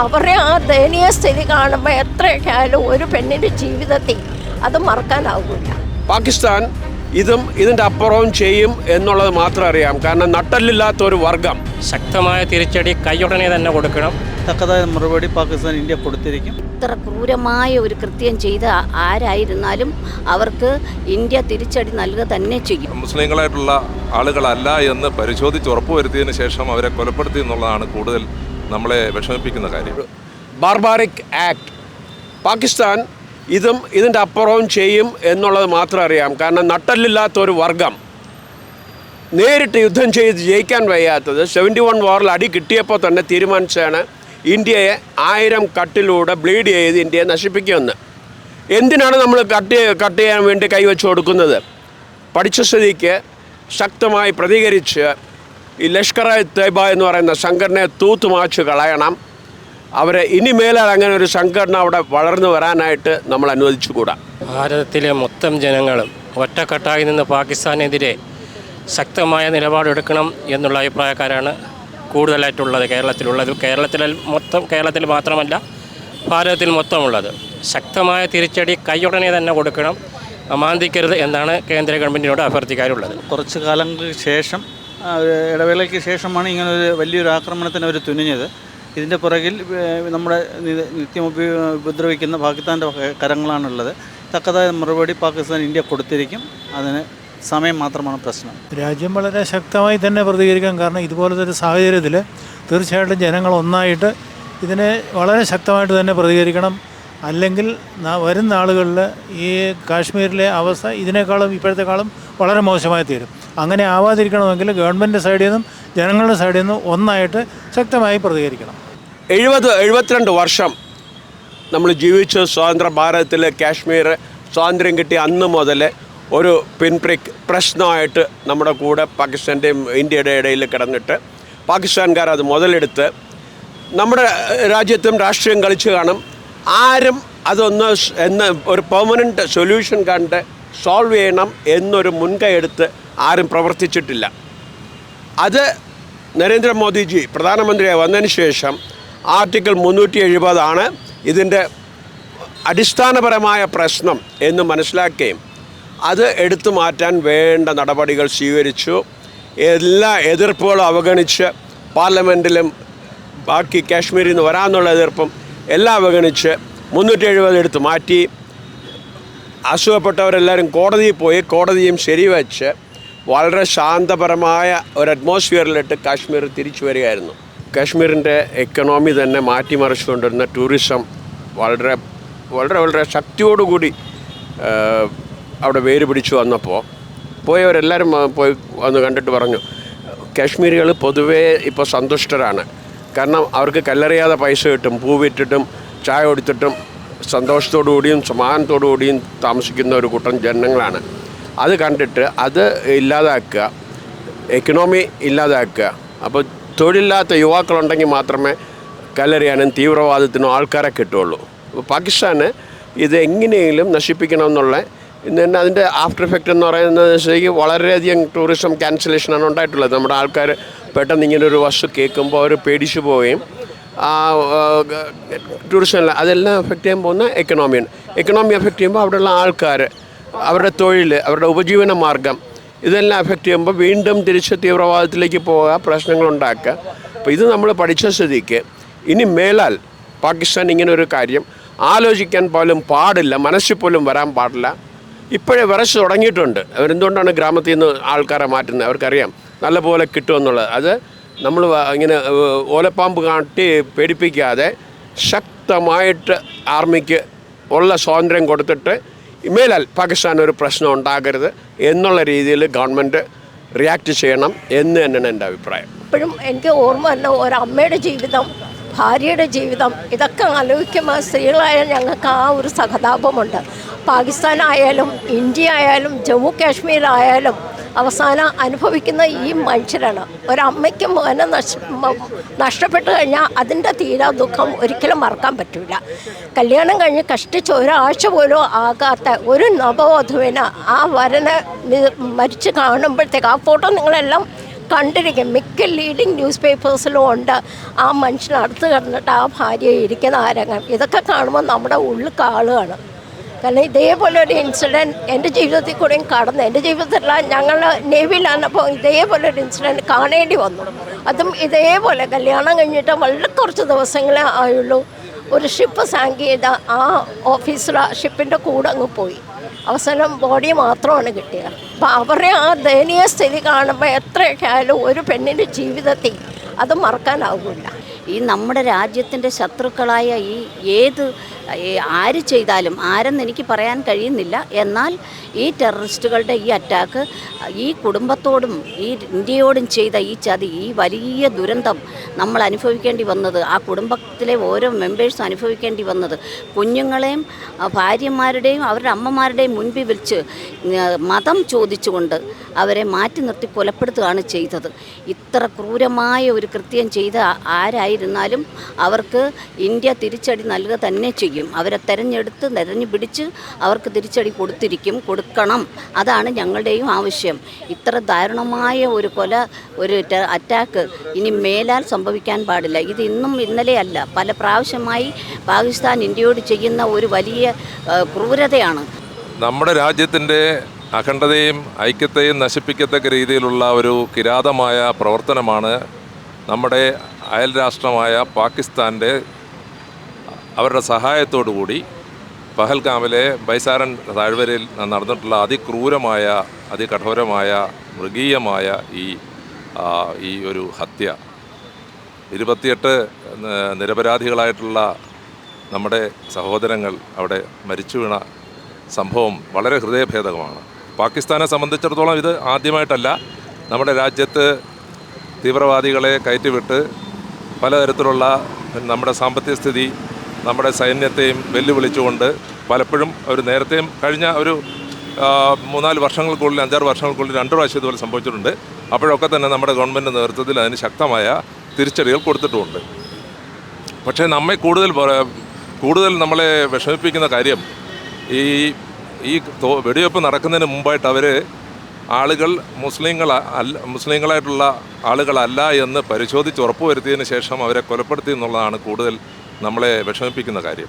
അവരുടെ ആ ദയനീയ സ്ഥിതി കാണുമ്പോൾ എത്രയൊക്കെ ആയാലും ഒരു പെണ്ണിന്റെ ജീവിതത്തിൽ അത് മറക്കാനാവില്ല പാകിസ്ഥാൻ ഇതും ഇതിന്റെ അപ്പുറവും ചെയ്യും എന്നുള്ളത് മാത്രം അറിയാം. കാരണം നട്ടല്ലില്ലാത്ത ഒരു വർഗം. ശക്തമായ തിരിച്ചടി കൈയുടനെ തന്നെ കൊടുക്കണം. തക്കതായ മറുപടി പാകിസ്ഥാൻ ഇന്ത്യ കൊടുത്തിരിക്കും. ഇത്ര ക്രൂരമായ ഒരു കൃത്യം ചെയ്ത ആരായിരുന്നാലും അവർക്ക് ഇന്ത്യ തിരിച്ചടി നൽകുക തന്നെ ചെയ്യും. മുസ്ലിങ്ങളായിട്ടുള്ള ആളുകളല്ല എന്ന് പരിശോധിച്ച് ഉറപ്പുവരുത്തിയതിനു ശേഷം അവരെ കൊലപ്പെടുത്തി എന്നുള്ളതാണ് കൂടുതൽ നമ്മളെ വിഷമിപ്പിക്കുന്ന കാര്യം. ബാർബാറിക് ആക്ട് പാകിസ്ഥാൻ ഇതും ഇതിന്റെ അപ്പുറവും ചെയ്യും എന്നുള്ളത് മാത്രം അറിയാം. കാരണം നട്ടല്ലില്ലാത്ത ഒരു വർഗം നേരിട്ട് യുദ്ധം ചെയ്ത് ജയിക്കാൻ വയ്യാത്തത് സെവന്റി വൺ വാറിൽ അടി കിട്ടിയപ്പോൾ തന്നെ തീരുമാനിച്ചാണ് ഇന്ത്യയെ ആയിരം കട്ടിലൂടെ ബ്ലീഡ് ചെയ്ത് ഇന്ത്യയെ നശിപ്പിക്കുമെന്ന്. എന്തിനാണ് നമ്മൾ കട്ട് കട്ട് ചെയ്യാൻ വേണ്ടി കൈവച്ച് കൊടുക്കുന്നത്? പഠിച്ച സ്ഥിതിക്ക് ശക്തമായി പ്രതികരിച്ച് ഈ ലഷ്കർ എ തൈബ എന്ന് പറയുന്ന സംഘടനയെ തൂത്തുമാച്ച് കളയണം. അവരെ ഇനി മേലെ അങ്ങനെ ഒരു സംഘടന അവിടെ വളർന്നു വരാനായിട്ട് നമ്മൾ അനുവദിച്ചുകൂടാ. ഭാരതത്തിലെ മൊത്തം ജനങ്ങളും ഒറ്റക്കെട്ടായി നിന്ന് പാകിസ്ഥാനെതിരെ ശക്തമായ നിലപാടെടുക്കണം എന്നുള്ള അഭിപ്രായക്കാരാണ് കൂടുതലായിട്ടുള്ളത് കേരളത്തിലുള്ളത്. കേരളത്തിൽ മൊത്തം കേരളത്തിൽ മാത്രമല്ല ഭാരതത്തിൽ മൊത്തമുള്ളത്. ശക്തമായ തിരിച്ചടി കൈയുടനെ തന്നെ കൊടുക്കണം. അമാന്തിക്കരുത് എന്നാണ് കേന്ദ്ര ഗവൺമെന്റിനോട് അഭ്യർത്ഥിക്കാറുള്ളത് കുറച്ച് കാലങ്ങൾക്ക് ശേഷം ഇടവേളയ്ക്ക് ശേഷമാണ് ഇങ്ങനൊരു വലിയൊരു ആക്രമണത്തിന് അവർ തുനിഞ്ഞത്. ഇതിന്റെ പുറകിൽ നമ്മുടെ നിത്യം ഉപ- ഉപദ്രവിക്കുന്ന പാകിസ്ഥാന്റെ കരങ്ങളാണുള്ളത്. തക്കതായ മറുപടി പാകിസ്ഥാൻ ഇന്ത്യ കൊടുത്തിരിക്കും. അതിന് സമയം മാത്രമാണ് പ്രശ്നം. രാജ്യം വളരെ ശക്തമായി തന്നെ പ്രതികരിക്കാൻ കാരണം ഇതുപോലത്തെ ഒരു സാഹചര്യത്തിൽ തീർച്ചയായിട്ടും ജനങ്ങൾ ഒന്നായിട്ട് ഇതിനെ വളരെ ശക്തമായിട്ട് തന്നെ പ്രതികരിക്കണം. അല്ലെങ്കിൽ വരുന്ന ആളുകളിൽ ഈ കാശ്മീരിലെ അവസ്ഥ ഇതിനേക്കാളും ഇപ്പോഴത്തെക്കാളും വളരെ മോശമായി തീരും. അങ്ങനെ ആവാതിരിക്കണമെങ്കിൽ ഗവൺമെന്റ് സൈഡിൽ നിന്നും ജനങ്ങളുടെ സൈഡിൽ നിന്നും ഒന്നായിട്ട് ശക്തമായി പ്രതികരിക്കണം. എഴുപത് എഴുപത്തിരണ്ട് വർഷം നമ്മൾ ജീവിച്ച സ്വതന്ത്ര ഭാരതത്തിൽ കാശ്മീർ സ്വാതന്ത്ര്യം കിട്ടിയ അന്ന് മുതൽ ഒരു പിൻപ്രിക് പ്രശ്നമായിട്ട് നമ്മുടെ കൂടെ പാകിസ്ഥാന്റെയും ഇന്ത്യയുടെ ഇടയിൽ കിടന്നിട്ട് പാകിസ്ഥാൻകാർ അത് മുതലെടുത്ത് നമ്മുടെ രാജ്യത്തും രാഷ്ട്രീയം കളിച്ച് കാണും. ആരും അതൊന്ന് എന്ന് ഒരു പെർമനന്റ് സൊല്യൂഷൻ കണ്ട് സോൾവ് ചെയ്യണം എന്നൊരു മുൻകൈ എടുത്ത് ആരും പ്രവർത്തിച്ചിട്ടില്ല. അത് നരേന്ദ്രമോദിജി പ്രധാനമന്ത്രിയായി വന്നതിന് ശേഷം ആർട്ടിക്കിൾ മുന്നൂറ്റി എഴുപതാണ് ഇതിന്റെ അടിസ്ഥാനപരമായ പ്രശ്നം എന്ന് മനസ്സിലാക്കുകയും അത് എടുത്തു മാറ്റാൻ വേണ്ട നടപടികൾ സ്വീകരിച്ചു. എല്ലാ എതിർപ്പുകളും അവഗണിച്ച് പാർലമെന്റിലും ബാക്കി കാശ്മീരിൽ നിന്ന് വരാമെന്നുള്ള എതിർപ്പും എല്ലാം അവഗണിച്ച് മുന്നൂറ്റി എഴുപത് എടുത്ത് മാറ്റി. അസുഖപ്പെട്ടവരെല്ലാവരും കോടതിയിൽ പോയി. കോടതിയും ശരിവെച്ച് വളരെ ശാന്തപരമായ ഒരു അറ്റ്മോസ്ഫിയറിലിട്ട് കാശ്മീർ തിരിച്ചു വരികയായിരുന്നു. കാശ്മീരിന്റെ എക്കണോമി തന്നെ മാറ്റിമറിച്ചുകൊണ്ടിരുന്ന ടൂറിസം വളരെ വളരെ വളരെ ശക്തിയോടുകൂടി അവിടെ വേര് പിടിച്ചു വന്നപ്പോൾ പോയവരെല്ലാവരും പോയി വന്ന് കണ്ടിട്ട് പറഞ്ഞു കാശ്മീരികൾ പൊതുവേ ഇപ്പോൾ സന്തുഷ്ടരാണ്. കാരണം അവർക്ക് കല്ലെറിയാതെ പൈസ കിട്ടും പൂ വിറ്റിട്ടും ചായ കൊടുത്തിട്ടും സന്തോഷത്തോടു കൂടിയും സമാധാനത്തോടു കൂടിയും താമസിക്കുന്ന ഒരു കൂട്ടം ജനങ്ങളാണ്. അത് കണ്ടിട്ട് അത് ഇല്ലാതാക്കുക എക്കണോമി ഇല്ലാതാക്കുക അപ്പോൾ തൊഴിലില്ലാത്ത യുവാക്കളുണ്ടെങ്കിൽ മാത്രമേ കല്ലെറിയാനും തീവ്രവാദത്തിനും ആൾക്കാരെ കിട്ടുള്ളൂ പാകിസ്ഥാന് ഇത് എങ്ങനെയെങ്കിലും നശിപ്പിക്കണമെന്നുള്ള ഇന്ന് തന്നെ അതിന്റെ ആഫ്റ്റർ എഫക്റ്റ് എന്ന് പറയുന്നത് ശരിക്കും വളരെയധികം ടൂറിസം ക്യാൻസലേഷനാണ് ഉണ്ടായിട്ടുള്ളത്. നമ്മുടെ ആൾക്കാർ പെട്ടെന്ന് ഇങ്ങനെ ഒരു വസ്തു കേൾക്കുമ്പോൾ അവർ പേടിച്ചു പോവുകയും ആ ടൂറിസം അതെല്ലാം എഫക്റ്റ് ചെയ്യാൻ പോകുന്ന എക്കണോമിയാണ് എക്കണോമി എഫക്റ്റ് ചെയ്യുമ്പോൾ അവിടെയുള്ള ആൾക്കാർ അവരുടെ തൊഴിൽ അവരുടെ ഉപജീവന മാർഗം ഇതെല്ലാം എഫക്റ്റ് ചെയ്യുമ്പോൾ വീണ്ടും തിരിച്ച് തീവ്രവാദത്തിലേക്ക് പോവുക പ്രശ്നങ്ങൾ ഉണ്ടാക്കുക. അപ്പോൾ ഇത് നമ്മൾ പഠിച്ച സ്ഥിതിക്ക് ഇനി മേലാൽ പാകിസ്ഥാൻ ഇങ്ങനെ ഒരു കാര്യം ആലോചിക്കാൻ പോലും പാടില്ല മനസ്സിൽ പോലും വരാൻ പാടില്ല. ഇപ്പോഴേ വിറച്ച് തുടങ്ങിയിട്ടുണ്ട്. അവരെന്തുകൊണ്ടാണ് ഗ്രാമത്തിൽ നിന്ന് ആൾക്കാരെ മാറ്റുന്നത്? അവർക്കറിയാം. നല്ലപോലെ കിട്ടുമെന്നുള്ളത്. അത് നമ്മൾ ഇങ്ങനെ ഓലപ്പാമ്പ് കാട്ടി പേടിപ്പിക്കാതെ ശക്തമായിട്ട് ആർമിക്ക് ഉള്ള സ്വാതന്ത്ര്യം കൊടുത്തിട്ട് ഇമേലാൽ പാകിസ്ഥാൻ ഒരു പ്രശ്നം ഉണ്ടാകരുത് എന്നുള്ള രീതിയിൽ ഗവൺമെന്റ് റിയാക്ട് ചെയ്യണം എന്ന് തന്നെയാണ് എന്റെ അഭിപ്രായം. ഇപ്പോഴും എനിക്ക് ഓർമ്മ അല്ല ഒരമ്മയുടെ ജീവിതം ഭാര്യയുടെ ജീവിതം ഇതൊക്കെ ആലോചിക്കുമ്പോൾ സ്ത്രീകളായ ഞങ്ങൾക്ക് ആ ഒരു സഹതാപമുണ്ട്. പാകിസ്ഥാനായാലും ഇന്ത്യ ആയാലും ജമ്മു കാശ്മീർ ആയാലും അവസാനം അനുഭവിക്കുന്ന ഈ മനുഷ്യരാണ് ഒരമ്മയ്ക്കും മോനെ മ- നഷ്ടപ്പെട്ടു കഴിഞ്ഞാൽ അതിന്റെ തീരാ ദുഃഖം ഒരിക്കലും മറക്കാൻ പറ്റില്ല കല്യാണം കഴിഞ്ഞ് കഷ്ടിച്ച് ഒരാഴ്ച പോലും ആകാത്ത ഒരു നവവധുവിന് ആ വരനെ മരിച്ചു കാണുമ്പോഴത്തേക്ക് ആ ഫോട്ടോ നിങ്ങളെല്ലാം കണ്ടിരിക്കും. മിക്ക ലീഡിങ് ന്യൂസ് പേപ്പേഴ്സിലും ഉണ്ട് ആ മനുഷ്യനടുത്ത് കിടന്നിട്ട് ആ ഭാര്യ ഇരിക്കുന്ന ആരംഗം. രംഗം ഇതൊക്കെ കാണുമ്പോൾ നമ്മുടെ ഉള്ളിൽ കാളുകയാണ്. കാരണം ഇതേപോലെ ഒരു ഇൻസിഡന്റ് എന്റെ ജീവിതത്തിൽ കൂടെയും കടന്നു എന്റെ ജീവിതത്തിലുള്ള ഞങ്ങൾ നേവിയിലാണപ്പോൾ ഇതേപോലെ ഒരു ഇൻസിഡന്റ് കാണേണ്ടി വന്നു. അതും ഇതേപോലെ കല്യാണം കഴിഞ്ഞിട്ട് വളരെ കുറച്ച് ദിവസങ്ങളെ ആയുള്ളൂ. ഒരു ഷിപ്പ് സാങ്ക് ചെയ്ത ആ ഓഫീസർ ഷിപ്പിന്റെ കൂടെ അങ്ങ് പോയി. അവസാനം ബോഡി മാത്രമാണ് കിട്ടിയത്. അപ്പോൾ അവരുടെ ആ ദയനീയ സ്ഥിതി കാണുമ്പോൾ എത്രയൊക്കെ ആയാലും ഒരു പെണ്ണിന്റെ ജീവിതത്തിൽ അത് മറക്കാനാവില്ല ഈ നമ്മുടെ രാജ്യത്തിന്റെ ശത്രുക്കളായ ഈ ഏത് ആര് ചെയ്താലും ആരെന്ന് എനിക്ക് പറയാൻ കഴിയുന്നില്ല. എന്നാൽ ഈ ടെററിസ്റ്റുകളുടെ ഈ അറ്റാക്ക് ഈ കുടുംബത്തോടും ഈ ഇന്ത്യയോടും ചെയ്ത ഈ ചതി ഈ വലിയ ദുരന്തം നമ്മൾ അനുഭവിക്കേണ്ടി വന്നത് ആ കുടുംബത്തിലെ ഓരോ മെമ്പേഴ്സും അനുഭവിക്കേണ്ടി വന്നത് കുഞ്ഞുങ്ങളെയും ഭാര്യമാരുടെയും അവരുടെ അമ്മമാരുടെയും മുൻപിൽ വെച്ച് മതം ചോദിച്ചുകൊണ്ട് അവരെ മാറ്റി നിർത്തി കൊലപ്പെടുത്തുകയാണ് ചെയ്തത്. ഇത്ര ക്രൂരമായ ഒരു കൃത്യം ചെയ്ത ആരായിരുന്നാലും അവർക്ക് ഇന്ത്യ തിരിച്ചടി നൽകുക തന്നെ ചെയ്യും. അവരെ തെരഞ്ഞെടുത്ത് തെരഞ്ഞു പിടിച്ച് അവർക്ക് തിരിച്ചടി കൊടുത്തിരിക്കും. കൊടുക്കണം. അതാണ് ഞങ്ങളുടെയും ആവശ്യം. ഇത്ര ദാരുണമായ ഒരു കൊല ഒരു അറ്റാക്ക് ഇനി മേലാൽ സംഭവിക്കാൻ പാടില്ല. ഇത് ഇന്നും ഇന്നലെയല്ല പല പ്രാവശ്യമായി പാകിസ്ഥാൻ ഇന്ത്യയോട് ചെയ്യുന്ന ഒരു വലിയ ക്രൂരതയാണ്. നമ്മുടെ രാജ്യത്തിന്റെ അഖണ്ഡതയും ഐക്യത്തെയും നശിപ്പിക്കത്തക്ക രീതിയിലുള്ള ഒരു കിരാതമായ പ്രവർത്തനമാണ് നമ്മുടെ അയൽ രാഷ്ട്രമായ പാകിസ്ഥാന്റെ അവരുടെ സഹായത്തോടു കൂടി പഹൽഗാമിലെ ബൈസാരൻ താഴ്വരയിൽ നടന്നിട്ടുള്ള അതിക്രൂരമായ അതികഠോരമായ മൃഗീയമായ ഈ ഈ ഒരു ഹത്യ. ഇരുപത്തിയെട്ട് നിരപരാധികളായിട്ടുള്ള നമ്മുടെ സഹോദരങ്ങൾ അവിടെ മരിച്ചു വീണ സംഭവം വളരെ ഹൃദയഭേദകമാണ്. പാകിസ്ഥാനെ സംബന്ധിച്ചിടത്തോളം ഇത് ആദ്യമായിട്ടല്ല. നമ്മുടെ രാജ്യത്ത് തീവ്രവാദികളെ കയറ്റിവിട്ട് പലതരത്തിലുള്ള നമ്മുടെ സാമ്പത്തിക സ്ഥിതി നമ്മുടെ സൈന്യത്തെയും വെല്ലുവിളിച്ചുകൊണ്ട് പലപ്പോഴും ഒരു നേരത്തെയും കഴിഞ്ഞ ഒരു മൂന്നാൽ വർഷങ്ങൾക്കുള്ളിൽ അഞ്ചാറ് വർഷങ്ങൾക്കുള്ളിൽ രണ്ട് പ്രാവശ്യം ഇതുപോലെ സംഭവിച്ചിട്ടുണ്ട്. അപ്പോഴൊക്കെ തന്നെ നമ്മുടെ ഗവൺമെന്റ് നേതൃത്വത്തിൽ അതിന് ശക്തമായ തിരിച്ചടികൾ കൊടുത്തിട്ടുമുണ്ട്. പക്ഷേ നമ്മെ കൂടുതൽ കൂടുതൽ നമ്മളെ വിഷമിപ്പിക്കുന്ന കാര്യം ഈ ഈ വെടിവെപ്പ് നടക്കുന്നതിന് മുമ്പായിട്ട് അവർ ആളുകൾ മുസ്ലിങ്ങൾ അല്ല മുസ്ലിങ്ങളായിട്ടുള്ള ആളുകളല്ല എന്ന് പരിശോധിച്ച് ഉറപ്പുവരുത്തിയതിന് ശേഷം അവരെ കൊലപ്പെടുത്തി എന്നുള്ളതാണ് കൂടുതൽ നമ്മളെ വിഷമിപ്പിക്കുന്ന കാര്യം.